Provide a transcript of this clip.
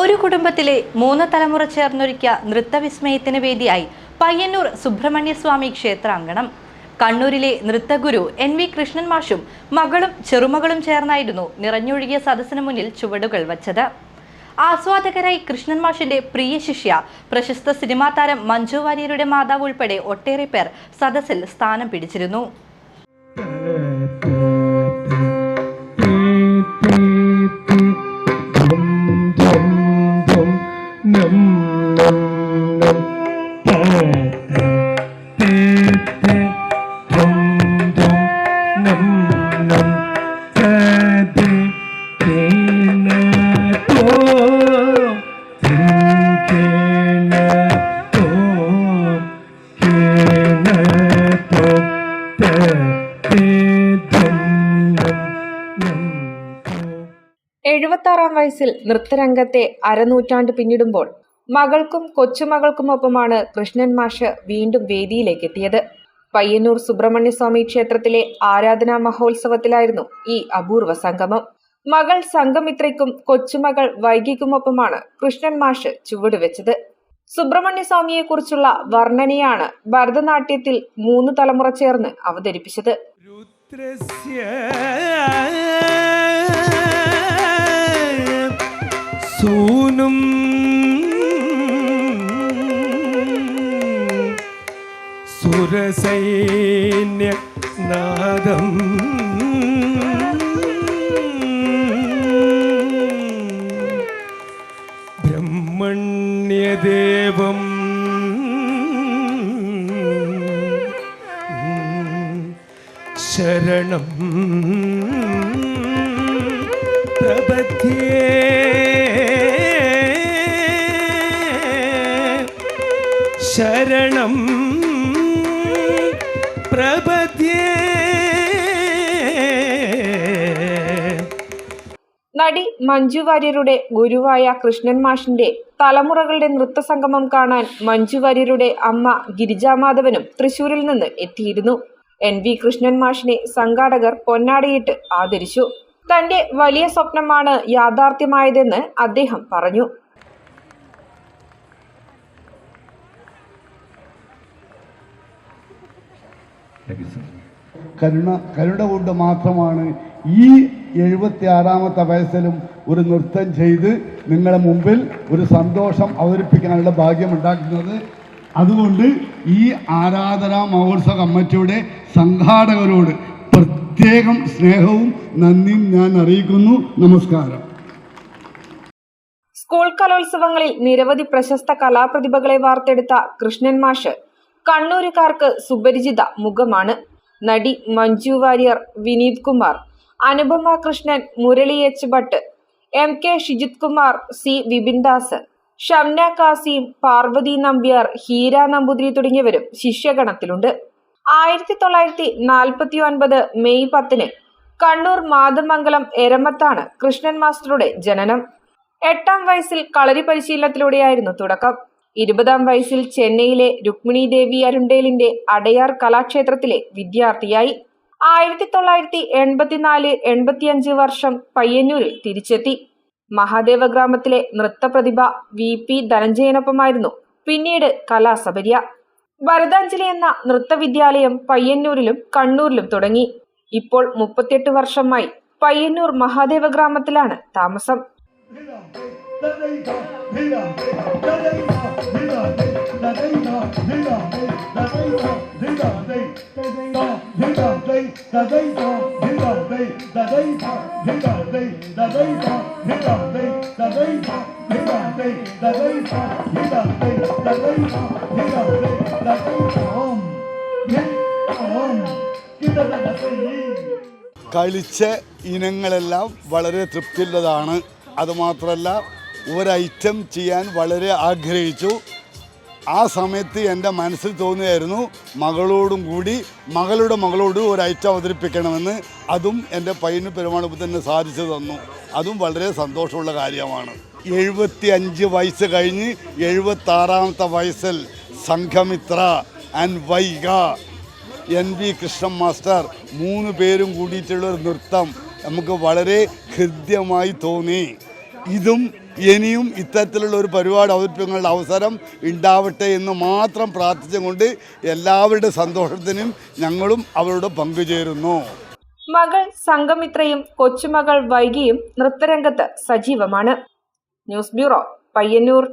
ഒരു കുടുംബത്തിലെ മൂന്ന് തലമുറ ചേർന്നൊരുക്കിയ നൃത്തവിസ്മയത്തിന് വേദിയായി പയ്യന്നൂർ സുബ്രഹ്മണ്യസ്വാമി ക്ഷേത്രാങ്കണം. കണ്ണൂരിലെ നൃത്തഗുരു എൻ വി കൃഷ്ണൻ മാഷും മകളും ചെറുമകളും ചേർന്നായിരുന്നു നിറഞ്ഞൊഴുകിയ സദസ്സിന് മുന്നിൽ ചുവടുകൾ വച്ചത്. ആസ്വാദകരായി കൃഷ്ണൻ മാഷിന്റെ പ്രിയ ശിഷ്യ പ്രശസ്ത സിനിമാ താരം മഞ്ജു വാര്യരുടെ മാതാവ് ഉൾപ്പെടെ ഒട്ടേറെ പേർ സദസ്സിൽ സ്ഥാനം പിടിച്ചിരുന്നു. എഴുപത്താറാം വയസ്സിൽ നൃത്തരംഗത്തെ അരനൂറ്റാണ്ട് പിന്നിടുമ്പോൾ മകൾക്കും കൊച്ചുമകൾക്കുമൊപ്പമാണ് കൃഷ്ണൻ മാഷ് വീണ്ടും വേദിയിലേക്ക് എത്തിയത് പയ്യന്നൂർ സുബ്രഹ്മണ്യസ്വാമി ക്ഷേത്രത്തിലെ ആരാധനാ മഹോത്സവത്തിലായിരുന്നു ഈ അപൂർവ സംഗമം. മകൾ സംഗമിത്രയ്ക്കും കൊച്ചുമകൾ വൈകിക്കുമൊപ്പമാണ് കൃഷ്ണൻ മാഷ് ചുവടുവെച്ചത്. സുബ്രഹ്മണ്യസ്വാമിയെ കുറിച്ചുള്ള വർണനയാണ് ഭരതനാട്യത്തിൽ മൂന്ന് തലമുറ ചേർന്ന് അവതരിപ്പിച്ചത്. സൂനും സുരസൈന്യ നാദം ദേവം. ശരണം. പ്രപത്യേ ശരണം. പ്രപത്യേ നടി മഞ്ജു വാര്യരുടെ ഗുരുവായ കൃഷ്ണൻ മാഷിന്റെ തലമുറകളുടെ നൃത്തസംഗമം കാണാൻ മഞ്ജു വാര്യരുടെ അമ്മ ഗിരിജാമാധവനും തൃശൂരിൽ നിന്ന് എത്തിയിരുന്നു. എൻ വി കൃഷ്ണൻ മാഷിനെ സംഘാടകർ പൊന്നാടിയിട്ട് ആദരിച്ചു. തന്റെ വലിയ സ്വപ്നമാണ് യാഥാർത്ഥ്യമായതെന്ന് അദ്ദേഹം പറഞ്ഞു. കരുണ കരുണ കൊണ്ട് മാത്രമാണ് ഈ എഴുപത്തി ആറാമത്തെ വയസ്സിലും ഒരു നൃത്തം ചെയ്ത് നിങ്ങളുടെ മുമ്പിൽ ഒരു സന്തോഷം അവതരിപ്പിക്കാനുള്ള ഭാഗ്യം ഉണ്ടാക്കുന്നത്. അതുകൊണ്ട് ഈ ആരാധനാ മഹോത്സവ കമ്മിറ്റിയുടെ സംഘാടകരോട് പ്രത്യേകം സ്നേഹവും നന്ദിയും ഞാൻ അറിയിക്കുന്നു. നമസ്കാരം. സ്കൂൾ കലോത്സവങ്ങളിൽ നിരവധി പ്രശസ്ത കലാപ്രതിഭകളെ വാർത്തെടുത്ത കൃഷ്ണൻ മാഷ് കണ്ണൂരുകാർക്ക് സുപരിചിത മുഖമാണ്. നടി Manju Warrier Vineeth Kumar Anupama Krishnan Murali H. Bhat M. K. Shijith Kumar C. Vipindas Shamna Kasim Parvathy Nambiar Heera Namboothiri തുടങ്ങിയവരും ശിഷ്യഗണത്തിലുണ്ട്. ആയിരത്തി തൊള്ളായിരത്തി നാൽപ്പത്തി ഒൻപത് മെയ് പത്തിന് കണ്ണൂർ മാതമംഗലം എരമത്താണ് കൃഷ്ണൻ മാസ്റ്ററുടെ ജനനം. എട്ടാം വയസ്സിൽ കളരി പരിശീലനത്തിലൂടെയായിരുന്നു തുടക്കം. ഇരുപതാം വയസ്സിൽ ചെന്നൈയിലെ രുക്മിണി ദേവി അരുണ്ടേലിന്റെ അടയാർ കലാക്ഷേത്രത്തിലെ വിദ്യാർത്ഥിയായി. ആയിരത്തി തൊള്ളായിരത്തി എൺപത്തിനാല് എൺപത്തിയഞ്ച് വർഷം പയ്യന്നൂരിൽ തിരിച്ചെത്തി മഹാദേവ ഗ്രാമത്തിലെ നൃത്തപ്രതിഭ വി പി ധനഞ്ജയനൊപ്പമായിരുന്നു പിന്നീട് കലാസബര്യ ഭരതാഞ്ജലി എന്ന നൃത്തവിദ്യാലയം പയ്യന്നൂരിലും കണ്ണൂരിലും തുടങ്ങി ഇപ്പോൾ മുപ്പത്തിയെട്ട് വർഷമായി പയ്യന്നൂർ മഹാദേവ ഗ്രാമത്തിലാണ് താമസം കളിച്ച ഇനങ്ങളെല്ലാം വളരെ തൃപ്തിയുള്ളതാണ്. അതുമാത്രമല്ല ഒരു ഐറ്റം ചെയ്യാൻ വളരെ ആഗ്രഹിച്ചു. ആ സമയത്ത് എന്റെ മനസ്സിൽ തോന്നിയായിരുന്നു മകളോടും കൂടി മകളുടെ മകളോട് ഒരു ഐറ്റം അവതരിപ്പിക്കണമെന്ന് അതും എന്റെ പയ്യന് തന്നെ സാധിച്ചു തന്നു. അതും വളരെ സന്തോഷമുള്ള കാര്യമാണ്. എഴുപത്തി അഞ്ച് വയസ്സ് കഴിഞ്ഞ് എഴുപത്തി ആറാമത്തെ വയസ്സിൽ Sanghamitra and Vaiga N V Krishnan master മൂന്ന് പേരും കൂടിയിട്ടുള്ള ഒരു നൃത്തം നമുക്ക് വളരെ ഹൃദ്യമായി തോന്നി. ഇതും ഇനിയും ഇത്തരത്തിലുള്ള ഒരു പരിപാടി അവതരിപ്പിക്കാനുള്ള അവസരം ഉണ്ടാവട്ടെ എന്ന് മാത്രം പ്രാർത്ഥിച്ചുകൊണ്ട് എല്ലാവരുടെ സന്തോഷത്തിനും ഞങ്ങളും അവരോട് പങ്കുചേരുന്നു. മകൾ സംഘമിത്രയും കൊച്ചുമകൾ വൈകിയും നൃത്തരംഗത്ത് സജീവമാണ്. News bureau Payyanur.